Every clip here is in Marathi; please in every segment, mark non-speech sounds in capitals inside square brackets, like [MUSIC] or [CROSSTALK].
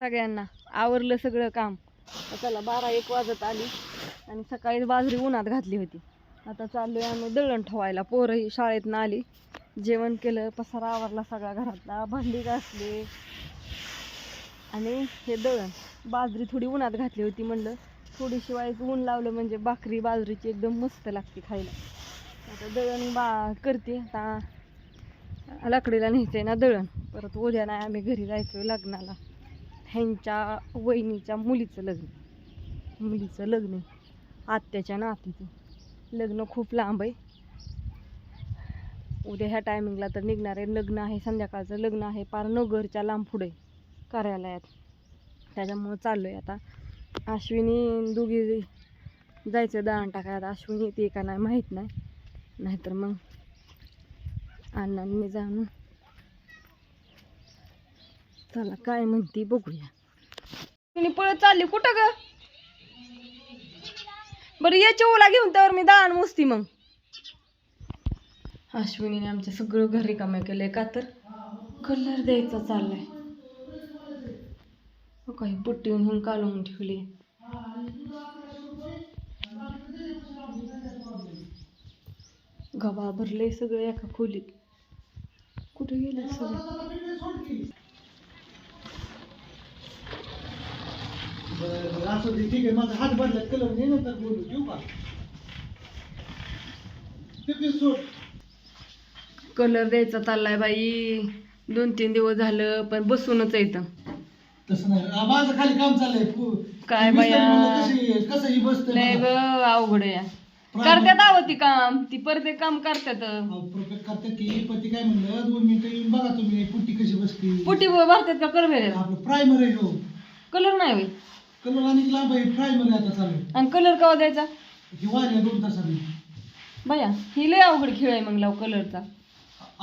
सगळ्यांना आवरलं सगळं काम. चला बारा एक वाजत आली आणि सकाळी बाजरी उन्हात घातली होती. आता चाललोय आम्ही दळण ठेवायला. पोरंही शाळेतनं आली. जेवण केलं पसारा आवरला सगळा घरातला भांडी घासली. आणि हे दळण. बाजरी थोडी उन्हात घातली होती म्हणलं. थोडी शिवाय ऊन लावलं म्हणजे भाकरी बाजरीची एकदम मस्त लागते खायला. आता दळण बा करते. आता लाकडीला न्यायचं आहे ना दळण. परत उद्या नाही आम्ही घरी जायचो लग्नाला. ह्यांच्या वहिनीच्या मुलीचं लग्न. मुलीचं लग्न आहे. आत्याच्या नातीचं. लग्न खूप लांब आहे. उद्या ह्या टायमिंगला तर निघणार आहे. लग्न आहे संध्याकाळचं लग्न आहे. पार नगरच्या लांब पुढे कार्यालयात. त्याच्यामुळं चाललो आहे आता. अश्विनी दोघी जायचं दळण टाकायला. आता अश्विनी येते का नाही माहीत नाही. नाहीतर मग अण्णांनी जाऊन चला काय म्हणते बघूया. तुम्ही पळत चालली कुठं ग? बरं याच्या ओला घेऊन त्यावर मी दाण मोजती मग. अश्विनीने आमचं सगळं घर रिकाम्या केलंय का तर? कलर द्यायचा चाललाय. काही पुट्टी म्हणून कालवून ठेवली. गवा भरले सगळं एका खोलीत. कुठे गेलं सगळं बरं, असं ते ठीक आहे माझा हात बदलत कलर घे नंतर बोलू ठेवू का? ते सोड कलर द्यायचा चाललाय बाई. दोन तीन दिवस झालं पण बसूनच येतं तसं नाही. आ, माझं खाली काम चाललंय. काय मिस्त्री बाया? म्हणलं कशी कसंही बसतं लय ग. अवघड आहे. करतात आहो ती काम. ती परत काम करतात. अहो, perfect करतात की पण ती काय म्हणलं दोन मिनिटं येऊन बघा तुम्ही. पुट्टी कशी बसते. पुटी भरतात का? कर आपलं प्रायमर आहे हो कलर नाही होय. कलर आणि लांब आहे प्रायमर आता चालू आणि कलर कवा द्यायचा? ही वाढल्या दोन तासांनी. बाया ही लय अवघड खेळ आहे मग लाव कलरचा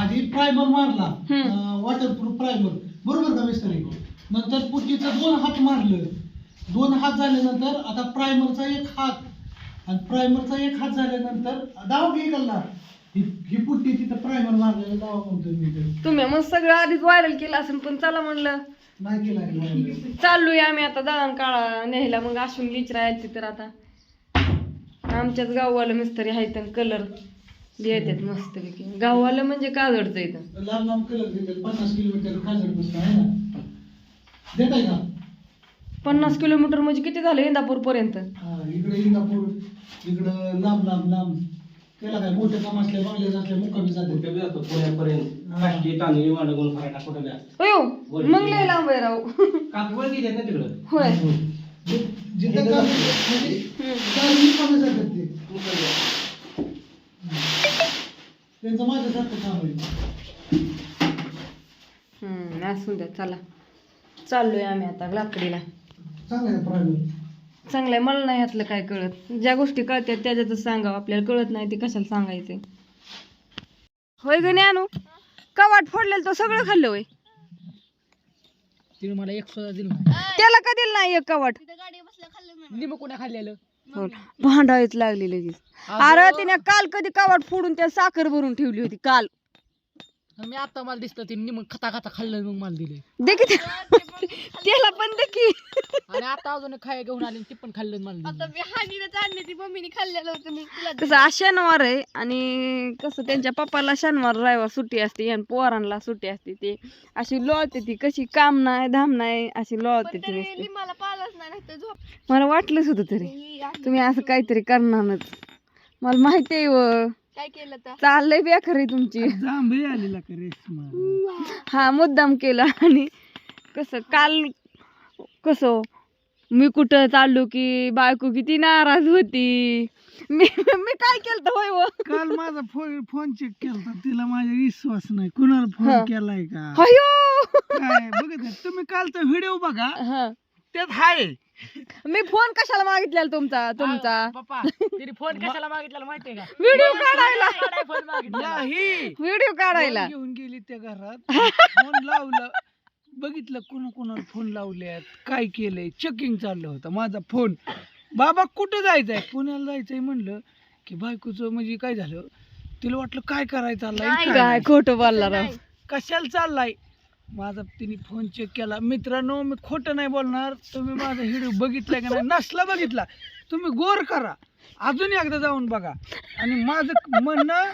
आधी प्रायमर मारला हम्म. वॉटरप्रूफ प्रायमर बरोबर का मिस्त्री नंतर पुट्टीचं दोन हात मारलं. दोन हात झाल्यानंतर आता प्रायमरचा एक हात. आणि प्रायमरचा एक हात झाल्यानंतर दाव घे कल्ला ही ही पुट्टी तिथं प्रायमर मारलेलं दावा म्हणतो मी इथं. तुम्ही मग सगळं आधीच व्हायरल केलं असेल पण चला म्हणलं. चाललोय आम्ही आता दळण काळा न्यायला मग असून लिचरा यायची तर आता. आमच्याच गाववालं मिस्त्री आहेत कलर देतात मस्त पैकी गाववालं म्हणजे काजडचं इथं. लांब लांब कलर देतात पन्नास किलोमीटर आहे ना? देत आहे का? पन्नास किलोमीटर म्हणजे किती झालं इंदापूर पर्यंत? हा, इकडे इंदापूर इकडं लांब लांब लांब. त्याला काय मोठे काम असले बंगले असले मुक्कामी जाते कुठे बी असतो पुण्यापर्यंत. काष्टी तांदळी कुठे होय मग लय लांब आहे राव. किती आहेत ना तिकडं? होय. जिथं काम म्हणजे काम मुक्कामी जातात ते कुठं बी असतो. त्यांचं माझ्यासारखं काम आहे. हम्म असू द्या चला. चाललोय आम्ही आता लाकडीला. चांगलं आहे प्रायव्हेट मला नाही ह्यातलं काय कळत. ज्या गोष्टी कळतात त्याच्यातच सांगावं. आपल्याला कळत नाही ते कशाला सांगायचे होय ग आणू कवाट फोडलेलं तो सगळं खाल्लं होय. तिने मला एक सुद्धा दिलं नाही. त्याला का दिलं नाही एक कवाट? निम कोणा खाल्लेलं? हो भांडायच लागली लगेच. अरे तिने काल कधी कवाट फोडून त्या साखर भरून ठेवली होती काल. मी आता मला दिसतं ते निम खाता खाता खाल्लं मग मला दिले दे की ते- त्याला पण दे की. आणि आता अजून खाय घेऊन आले ते पण खाल्लं मला कसं आज शनिवार आहे आणि कसं त्यांच्या पप्पाला शनिवार रविवार सुट्टी असते आणि पोरांना सुट्टी असते ते. अशी लोळते ती कशी काम नाही धाम नाही अशी लोळते ती नुसती. मला पालच नाही तर झोप. मला वाटलंच होतं तरी. तुम्ही असं काहीतरी करणारच. मला माहिती आहे व. काय केलं तर? चाललंय बेकारी तुमची. जांभळी आलेला का रेशमा? हा मुद्दाम केला आणि कसं काल कसं मी कुठं चाललो की बायको किती नाराज होती. मी मी काय केलं होय व? काल माझा फोन फोन चेक केला तिला माझा विश्वास नाही. कुणाला हा. फोन केलाय का? अयो! काय? बघत आहे. तुम्ही कालचा व्हिडिओ बघा. हा. त्यात हाय. मी फोन कशाला मागितलेला तुमचा तुमचा? पप्पा तिने फोन [LAUGHS] कशाला मागितलेला माहितीये का? व्हिडिओ काढायला. फोन मागितला नाही व्हिडिओ काढायला. घेऊन गेली त्या घरात. फोन लावलं. बघितलं कोणा कोणाला फोन लावले काय केलंय? चेकिंग चाललं होतं. माझा फोन बाबा कुठं जायचंय? पुण्याला जायचंय म्हणलं की बायकोचं म्हणजे काय झालं? तिला वाटलं काय करायचं? काय. खोटं बोलला राव. कशाला चाललाय? माझा तिने फोन चेक केला. मित्रांनो मी खोटं नाही बोलणार. तुम्ही माझा व्हिडिओ बघितला का नाही? नसला बघितला. तुम्ही गोर करा. अजून एकदा जाऊन बघा. आणि माझं म्हणणं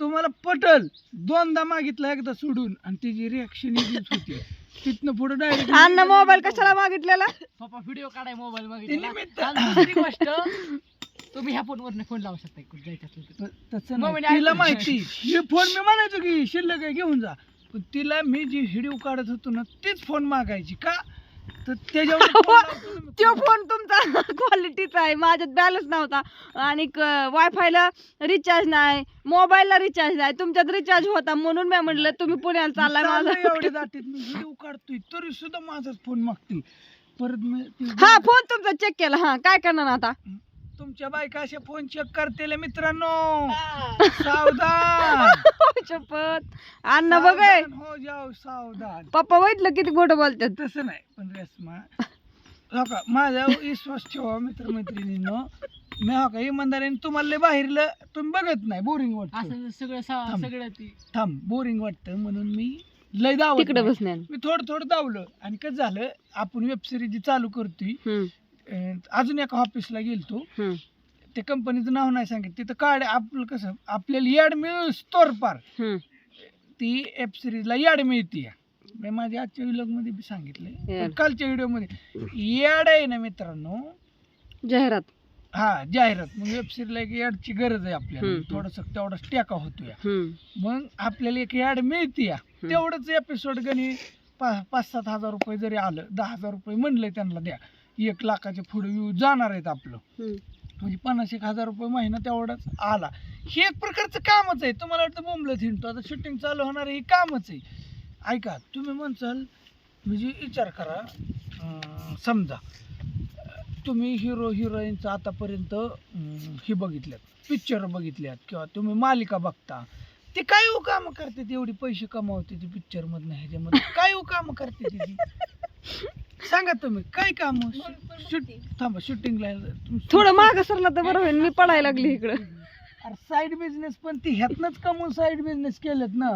तुम्हाला पटल. दोनदा मागितला एकदा सोडून. आणि तिची रिॲक्शन होती. तिथनं पुढे डायरेक्ट अण्णा मोबाईल कशाला मागितलेला? पप्पा व्हिडिओ काढाय मोबाईल दुसरी गोष्ट तुम्ही ह्या फोनवर फोन लावू शकता कुठे जायचं तसं तिला माहिती. मी फोन मी म्हणायचो की शिल्लक आहे घेऊन जा. पण तिला मी जी व्हिडिओ काढत होतो ना तीच फोन मागायची. का? तर त्याच्यावर [LAUGHS] phone लावतो ना मी. तो फोन तुमचा [LAUGHS] क्वालिटीचा आहे. माझ्यात बॅलन्स नव्हता. आणि वायफायला रिचार्ज नाही मोबाईलला रिचार्ज नाही. तुमच्यात रिचार्ज होता म्हणून मी म्हणलं तुम्ही पुण्याला चाललाय चाललंय माझा मी व्हिडिओ काढतोय तरी सुद्धा माझाच फोन मागते परत मी ती- हा फोन तुमचा चेक केला. हा काय करणार आता? तुमच्या बायका असे फोन चेक करतेले मित्रांनो. सावधान. शपथ अण्णा बघाय सावधान हो. जाओ सावधान. पप्पा बघितलं किती गोड बोलतात. तसं नाही पण रेस्मा हो का माझा विश्वास ठेवा मित्रमैत्रिणींनो. मी हो का इमानदारीने तुम्हाला लय बाहेरलं तुम्ही बघत नाही बोरिंग वाटतं. असं सगळं सा- थांब. सगळं ती. थांब बोरिंग वाटतं म्हणून मी लय तिकडे. बसण्यान. मी थोडं थोडं दावलं. आणि कसं झालं आपण वेब सिरीज चालू करतोय हम्म, अं, अजून एका ऑफिसला गेलतो. हम्म, ते कंपनीचं नाव नाही सांगितलं. तिथं काढ आपलं कसं आपल्याला याड मिळतोर पार हम्म. ती वेब सिरीजला याड मिळते मी माझ्या आजच्या व्हिडिओमध्ये बी याड. पण कालच्या व्हिडिओमध्ये याड आहे ना मित्रांनो. जाहिरात. हा जाहिरात. मग वेब सिरीजला एक याडची गरज आहे आपल्याला. हम्म. थोडस तेवढाच टेका होतो या हम्म, मग आपल्याला एक याड मिळते या. तेवढंच एपिसोड गणी पा- पाच सात हजार रुपये जरी आलं दहा हजार रुपये म्हणलंय त्यांना द्या. एक लाखाच्या पुढे व्ह्यू जाणार आहेत आपलं. म्हणजे पन्नास एक हजार रुपये महिना तेवढाच आला. हे एक प्रकारचं कामच आहे. तुम्हाला वाटतं बोंबलत हिंडतो. आता शूटिंग चालू होणार हे कामच आहे. ऐका तुम्ही म्हणसाल म्हणजे विचार करा. समजा तुम्ही हिरो हिरोईनचं आतापर्यंत हे बघितल्यात पिक्चर बघितल्यात किंवा तुम्ही मालिका बघता. ते काय हो कामं करते एवढी पैसे कमावते ती पिक्चर मधनं ह्याच्यामध्ये काय हो कामं करते ती [LAUGHS] सांगा तुम्ही काय काम शूट थांबा शूटिंगला थोडं माग सरला तर बरं होईल मी पडायला लागली इकडं. अरे साईड बिझनेस पण ती ह्यातनच कमवून साईड बिझनेस केलेत ना.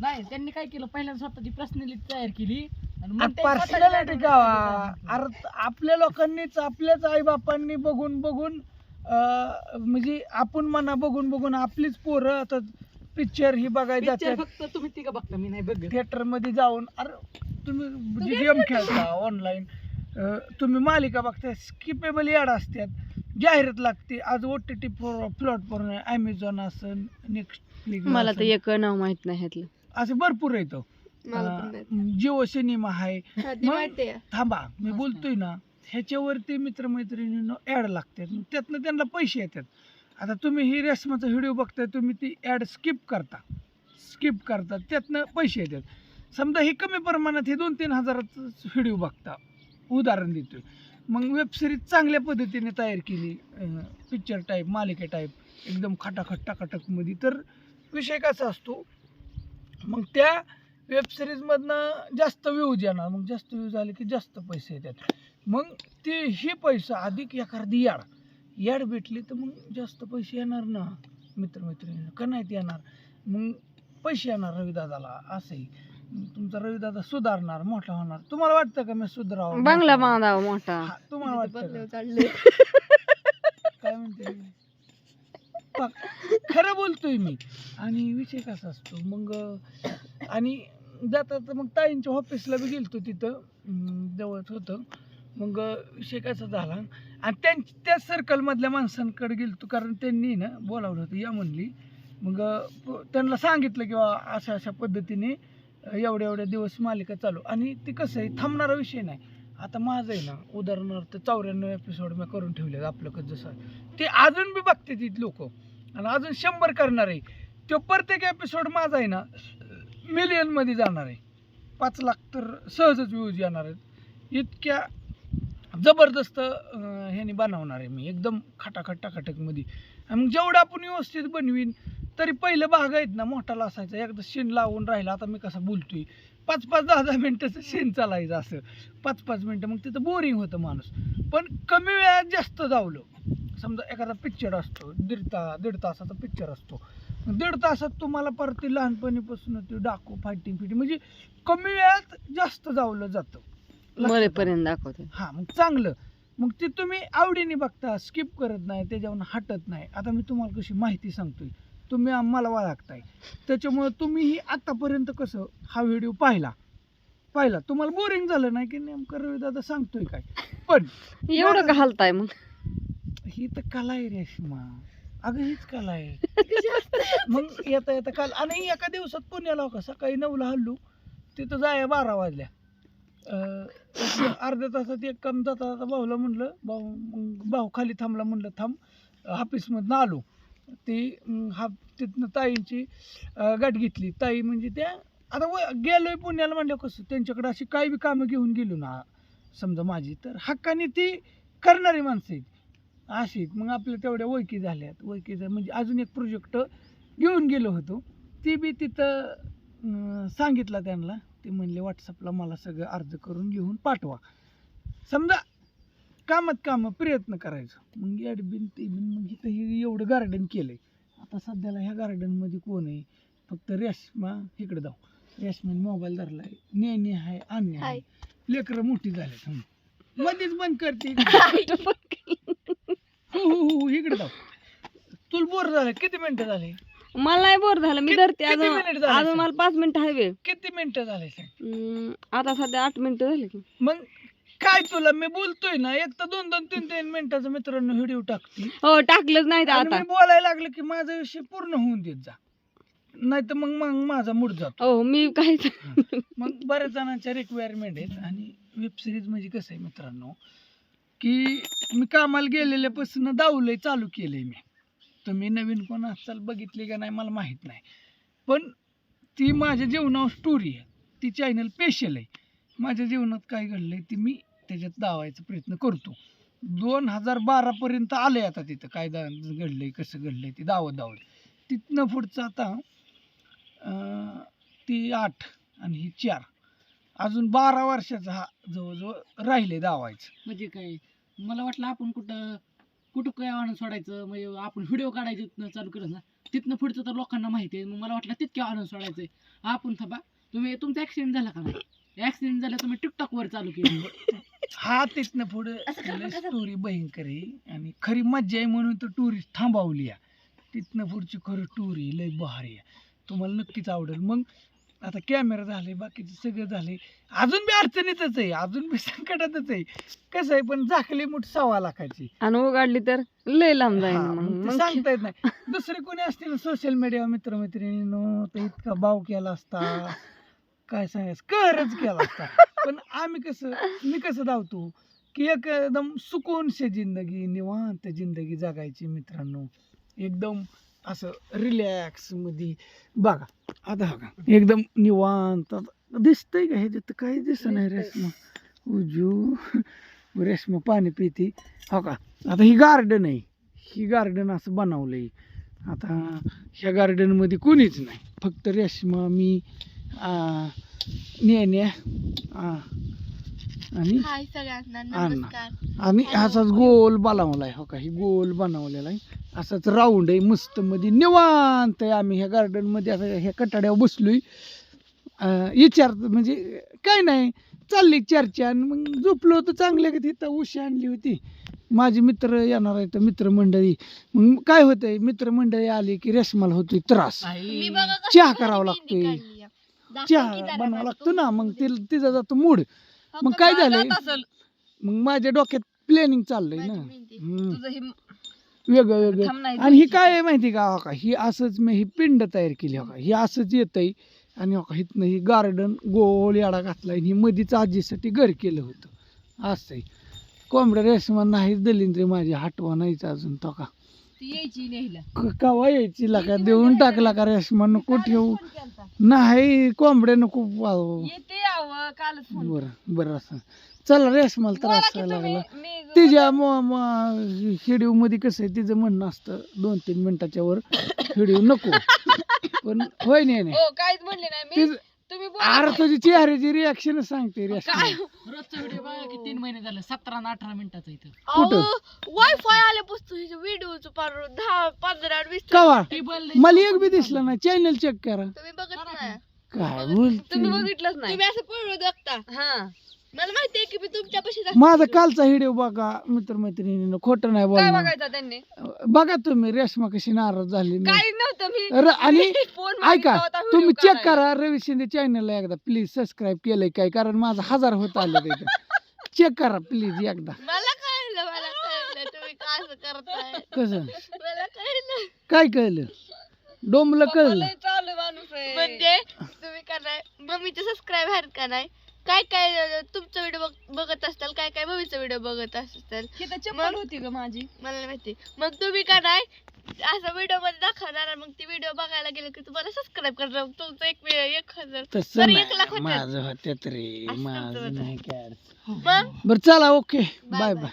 नाही त्यांनी काय केलं पहिल्यांदा स्वतःची पर्सनॅलिटी तयार केली. आणि मग ते पर्सनॅलिटी गावा. अरे आपल्या लोकांनीच आपल्याच आई बापांनी बघून बघून अं, म्हणजे आपण म्हणा बघून बघून आपलीच पोरं आता पिक्चर ही बघायला जातात. फक्त तुम्ही तिघं बघता मी नाही बघत. थिएटरमध्ये जाऊन अरे तुम्ही गेम खेळता ऑनलाईन तुम्ही मालिका बघता स्किपेबल याड असतात. जाहिरात लागते. आज ओ टी टी प्लॅटफॉर्म आहे अमेझॉन असन नेक्स्ट मला तर एक नाव माहीत नाही ह्यातलं. असे भरपूर येतो मला पण माहीत जिओ सिनेमा आहे. ती मग- माहितीये. थांबा मी बोलतोय ना ह्याच्यावरती मित्रमैत्रिणींना ॲड लागतात. मग त्यातनं त्यांना पैसे येतात. आता तुम्ही ही रेशमाचा व्हिडिओ बघताय तुम्ही ती ॲड स्किप करता. स्किप करता. त्यातनं पैसे येतात. समजा हे कमी प्रमाणात हे दोन तीन हजाराचं व्हिडिओ बघता. उदाहरण देतोय. मग वेबसिरीज चांगल्या पद्धतीने तयार केली पिक्चर टाईप मालिके टाईप एकदम खटाखट टाकाटकमध्ये तर विषय कसा असतो? मग त्या वेबसिरीजमधनं जास्त व्ह्यूज येणार. मग जास्त व्ह्यूज आले की जास्त पैसे येतात. मग ते हे पैसा अधिक एखादी याड याड भेटली तर मग जास्त पैसे येणार ना मित्रमैत्रिणींना? का नाहीत येणार? मग पैसे येणार रविदादाला असंही. मग तुमचा रविदादा सुधारणार मोठा होणार. तुम्हाला वाटतं का मी सुधारावं बंगला? बांधावा मोठा. हा, तुम्हाला वाटतं का? [LAUGHS] काय म्हणते पा- खरं बोलतोय मी. आणि विषय कसा असतो? मग अं, आणि जाता मग ताईंच्या ऑफिसला बी गेलतो तिथं अं, जवळच होतं. मग अं, विषय कसा झाला? आणि त्यां त्या सर्कलमधल्या माणसांकडे गेलतो कारण त्यांनी ना बोलावलं होतं या म्हणली मग त्यांना सांगितलं की बा अशा अशा पद्धतीने एवढ्या एवढ्या दिवस मालिका चालू. आणि ते कसं आहे थांबणारा विषय नाही. आता माझं आहे ना उदाहरणार्थ चौऱ्याण्णव एपिसोड मी करून ठेवले आपलं कसं जसं. ते अजून बी बघते ती लोक. आणि अजून शंभर करणार आहे. तो प्रत्येक एपिसोड माझा आहे ना मिलियनमध्ये जाणार आहे. पाच लाख तर सहजच व्ह्यूज येणार आहेत. इतक्या जबरदस्त ह्याने बनवणार आहे मी. एकदम खटाखट टाकाटकमध्ये. आणि मग जेवढं आपण व्यवस्थित बनवीन तरी पहिलं भाग आहेत ना मोठाला असायचा. एकदा शेण लावून राहिला आता मी कसा बोलतोय पाच पाच दहा दहा मिनटाचं शेण चालायचं असं. पाच पाच मिनटं मग तिथं बोरिंग होतं माणूस. पण कमी वेळात जास्त जावलं. समजा एखादा पिक्चर असतो दीड ता दीड तासाचा पिक्चर असतो. दीड तासात तुम्हाला परत ते लहानपणीपासून ते डाकू फायटिंग फिटिंग म्हणजे कमी वेळात जास्त जावलं जातं. मरेपर्यंत दाखवते. हा मग चांगलं. मग ते तुम्ही आवडीने बघता स्किप करत नाही त्याच्यावर हटत नाही. आता मी तुम्हाला कशी माहिती सांगतोय. तुम्ही आम्हाला ओळखताय त्याच्यामुळे तुम्हीही आतापर्यंत कसं हा व्हिडिओ पाहिला? पाहिला. तुम्हाला बोरिंग झालं नाही की नेमकं रवी दादा सांगतोय काय? पण एवढं का हलताय मग? ही तर कला आहे रेश्मा अगं हीच कला आहे. [LAUGHS] मग येता येता काल आणि एका दिवसात पुण्याला हो का? सकाळी नऊला हल्लू. तिथं जाय बारा वाजल्या. अर्ध्या तासात एक काम जाता जाता भाऊला म्हणलं भाऊ मग भाऊ खाली थांबला म्हणलं थांब हाफिसमधनं आलो. ती अं, हा तिथनं ताईंची गाठ घेतली. ताई म्हणजे त्या आता व गेलोय पुण्याला म्हणलं कसं त्यांच्याकडे अशी काही बी कामं घेऊन गेलो ना समजा माझी तर हक्काने ती करणारी माणसं आहेत. अशी मग आपल्या तेवढ्या ओळखी झाल्यात. ओळखी झाल्या म्हणजे अजून एक प्रोजेक्ट घेऊन गेलो होतो. ती बी तिथं सांगितला सांगितलं त्यांना. ते म्हणले व्हॉट्सअपला मला सगळं अर्ज करून घेऊन पाठवा. समजा कामात कामं प्रयत्न करायचं. मग ॲडबिन ते बिन मग इथं हे एवढं गार्डन केलंय. आता सध्याला ह्या गार्डनमध्ये कोण आहे? फक्त रेश्मा इकडे जाऊ. रेश्माने मोबाईल धरलाय. नेणे आहे आणि आहे हाय. लेकरं मोठी झाल्यात हं. मध्येच बंद करते. हो हो हो इकडे जाऊ. तुला बोर झालं किती मिनिटं झाले? मला नाही बोर झालं. मी किती- धरते किती अजून minute झाले अजून? मला पाच मिनिटं आहे वेळ किती मिनिटं झाले सांग? हम्म, आता सध्या आठ मिनिटं झाली की. मग काय तुला? मी बोलतोय ना एक तर दोन दोन तीन तीन मिनिटाचा मित्रांनो व्हिडिओ टाकते. हो टाकलंच नाही तर आणि आता. मी बोलायला लागलं की माझा विषय पूर्ण होऊन देत जा. नाही तर मग मग माझा मूड जातो. हो मी काहीच मग बऱ्याच जणांच्या रिक्वायरमेंट आहेत आणि वेब सिरीज म्हणजे कसं आहे मित्रांनो की मी कामाला गेलेल्यापासून दावलंय चालू केलंय मी. तुम्ही नवीन कोण असाल बघितली का नाही मला माहीत नाही. पण ती माझ्या जीवनावर स्टोरी आहे. ती चॅनल स्पेशल आहे. माझ्या जीवनात काय घडलं आहे ती मी त्याच्यात दावायचा प्रयत्न करतो. दोन हजार बारापर्यंत आले आता तिथं. काय दा आहे कसं घडलं आहे ते दावत दावत. तिथनं पुढचं आता ती आठ आणि ही चार. अजून बारा वर्षाचा हा जवळजवळ राहिले दावायचं. म्हणजे काय? मला वाटलं आपण कुठं कुठं काय आणून सोडायचं? म्हणजे आपण व्हिडिओ काढायचे तिथनं चालू करत ना तिथनं पुढचं तर लोकांना माहिती आहे. मग मला वाटलं तितक्या आणून सोडायचंय. आपण थांबा. तुम्ही तुमचा ऍक्सिडेंट झाला का नाही? ऍक्सिडेंट झाला तुम्ही टिकटॉक वर चालू केलं. हा तिथनं पुढे स्टोरी भयंकर आहे. आणि खरी मज्जा आहे म्हणून तर टुरिस्ट थांबवली आहे. तिथनं पुढची खरं टुरी लय भारी आहे. तुम्हाला नक्कीच आवडेल. मग आता कॅमेरा झाले बाकीचे सगळं झाले. अजून बी अडचणीतच आहे अजून बी संकटातच आहे. कसं आहे पण झाकली मुठ सव्वा लाखाची. आणि उघडली तर लय लांब जाईन हा, मग. मग ते मग सांगता येत नाही. दुसरे कोणी असतील सोशल मीडिया मित्रमैत्रिणीनो तर इतका भाव केला असता. काय सांगायचं? कहरच केला असता. पण आम्ही कसं मी कसं धावतो? की एकदम सुकूनशे जिंदगी निवांत जिंदगी जगायची मित्रांनो. एकदम असं रिलॅक्समध्ये. बघा आता हा का? एकदम निवांत. आता दिसतंय का ह्याच्यात काही दिसत नाही रेश्मा? उजू रेश्मा पाणी पिती. हो का? आता ही गार्डन आहे. ही गार्डन असं बनवलंय. आता ह्या गार्डनमध्ये कोणीच नाही. फक्त रेश्मा मी नेण्या आणि हाय सगळ्यांना अण्णा. नमस्कार. आणि असाच गोल बनवलाय हो का? ही गोल बनवलेला आहे. असाच राऊंड आहे मस्त मध्ये निवांत आहे आम्ही. ह्या गार्डनमध्ये असं ह्या कटाड्यावर बसलोय. विचार म्हणजे काय नाही चालली चर्चा आणि मग झोपलो होतं चांगल्या का तिथं उशी आणली होती. माझे मित्र येणार आहे तर मित्रमंडळी. मग काय होतंय मित्रमंडळी आली की रेशमाला होतोय त्रास. मी बघा कशी चहा करावा लागतोय. आहे. चहा जरा बनावा मला लागतो तू. ना मग ति- तिचा जातो मूड. मग? काय झालंय? असेल. मग माझ्या डोक्यात प्लॅनिंग चाललंय ना. मेहंदी. हम्म. तुझं हे वेगळं वेगळं. थांब नाही आणि ही. काय आहे माहिती का? हो का? ही असंच मी ही पिंड तयार केली हो का? ही असंच येतंय. आणि हो का? इथनं ही गार्डन गोल याडा घातलाय आणि ही मधीच आजीसाठी घर केलं होतं. असं आहे कोंबड्या रेशमा नाही दलिंद्री माझी हटवा नाहीच अजून तो का? यायची कवा यायची का देऊन टाकला का रेशमा नको ठेवू. नाही कोंबड्या नको बर बर बरं असं. चला रेशमाला त्रास लागला. तिच्या हिडिओ मध्ये कसं आहे तिचं म्हणणं असतं दोन तीन मिनिटाच्या वर हिडिओ नको. पण होय नाही नाही. तुम्ही अरे तुझी चेहऱ्याची रिॲक्शन सांगते रे रोजचा व्हिडिओ बघा की तीन महिने झाले सतरा अठरा मिनिटाचा इथं. कुठं? वायफाय आल्यापासून मला एक बी दिसलं नाही. चॅनल चेक करा. काय तुम्ही नाही. माझा कालचा व्हिडिओ बघा मित्र मैत्रिणी खोटं नाही बोल बघायचा त्यांनी? बघा तुम्ही रेशमा कशी नाराज झाली ना. आणि [LAUGHS] ऐका तुम्ही चेक करा रवी शिंदे चॅनलला एकदा प्लीज सबस्क्राईब केलंय काय? कारण माझा हजार होत आलं चेक [LAUGHS] करा प्लीज एकदा. मला कळलं मला कस? काय कळलं? डोंबलं कळलं. चालू माणूस म्हणजे तुम्ही करणार नाही मम्मीचे सबस्क्राईब आहेत का नाही? काय काय तुमचा व्हिडिओ बघत असताल काय काय मम्मीचा व्हिडिओ बघत असताल? चप्पल होती ग माझी. मला माहिती. मग तुम्ही का नाही असं व्हिडिओमध्ये दाखवणार मग ती व्हिडिओ बघायला गेलं की तुम्हाला सबस्क्राईब करणार. मग तुमचं एक वेळ एक हजार. एक लाख माझं होत्यात रे माझ नाही मग? बरं चला ओके बाय. बाय